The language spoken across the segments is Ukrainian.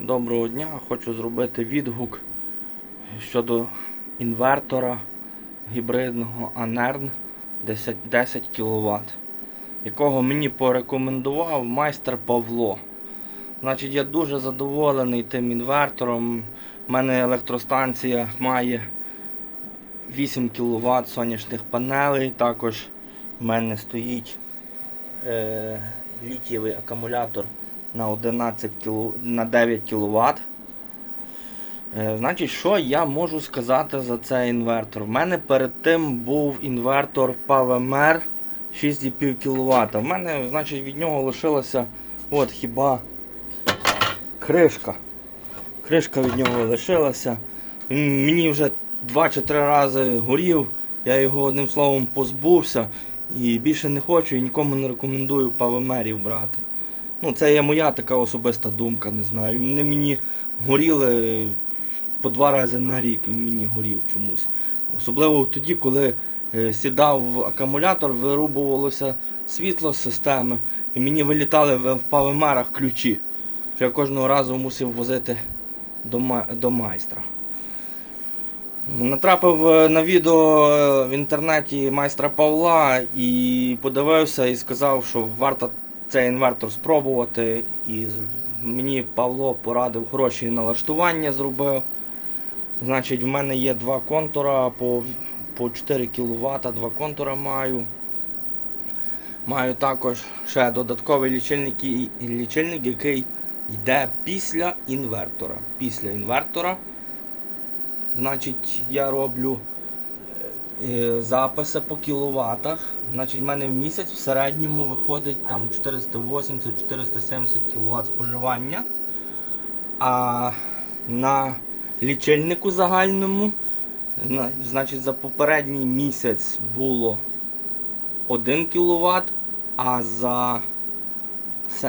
Доброго дня, хочу зробити відгук щодо інвертора гібридного Anern 10, 10 кВт, якого мені порекомендував майстер Павло. Значить, я дуже задоволений тим інвертором. У мене електростанція має 8 кВт сонячних панелей. Також в мене стоїть е, літієвий акумулятор на 11 кіло, на 9 кВт. Е, значить, що я можу сказати за цей інвертор? У мене перед тим був інвертор PowerMer 6,5 кВт. У мене, значить, від нього лишилася от хіба кришка. Кришка від нього лишилася. Мені вже 2 чи 3 рази горів, я його одним словом позбувся і більше не хочу і нікому не рекомендую павемерів брати. Ну, це є моя така особиста думка, не знаю. Вони мені горіли по два рази на рік, він мені горів чомусь. Особливо тоді, коли е, сідав в акумулятор, вирубувалося світло з системи, і мені вилітали в павемерах ключі. Що я кожного разу мусив возити до, ма- до майстра. Натрапив е, на відео е, в інтернеті майстра Павла і подивився і сказав, що варто цей інвертор спробувати. І мені Павло порадив хороші налаштування зробив. Значить, в мене є два контура по, по 4 кВт, два контура маю. Маю також ще додатковий лічильник, лічильник, який йде після інвертора. Після інвертора. Значить, я роблю записи по кіловатах. Значить, в мене в місяць в середньому виходить там 480-470 кВт споживання. А на лічильнику загальному, значить, за попередній місяць було 1 кВт, а за,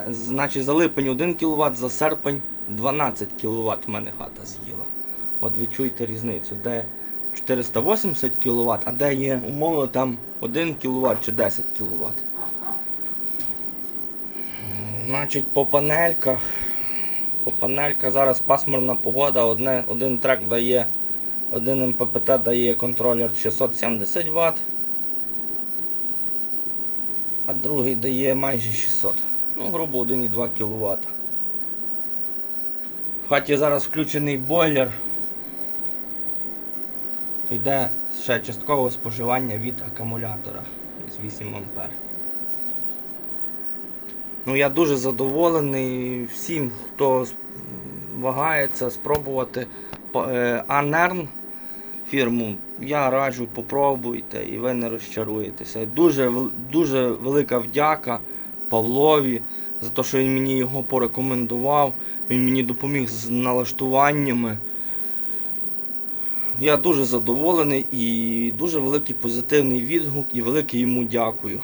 значить, за липень 1 кВт, за серпень 12 кВт в мене хата з'їла. От відчуйте різницю, де 480 кВт, а де є умовно там 1 кВт чи 10 кВт. Значить, по панельках. По панельках зараз пасмурна погода, одне, один трек дає, один МППТ дає контролер 670 Вт, а другий дає майже 600. Ну, грубо 1,2 кВт. В хаті зараз включений бойлер. То йде ще часткове споживання від акумулятора з 8 А. Ну, я дуже задоволений всім, хто вагається спробувати е, Анерн фірму. Я раджу, попробуйте і ви не розчаруєтеся. Дуже, дуже велика вдяка Павлові за те, що він мені його порекомендував. Він мені допоміг з налаштуваннями. Я дуже задоволений і дуже великий позитивний відгук і велике йому дякую.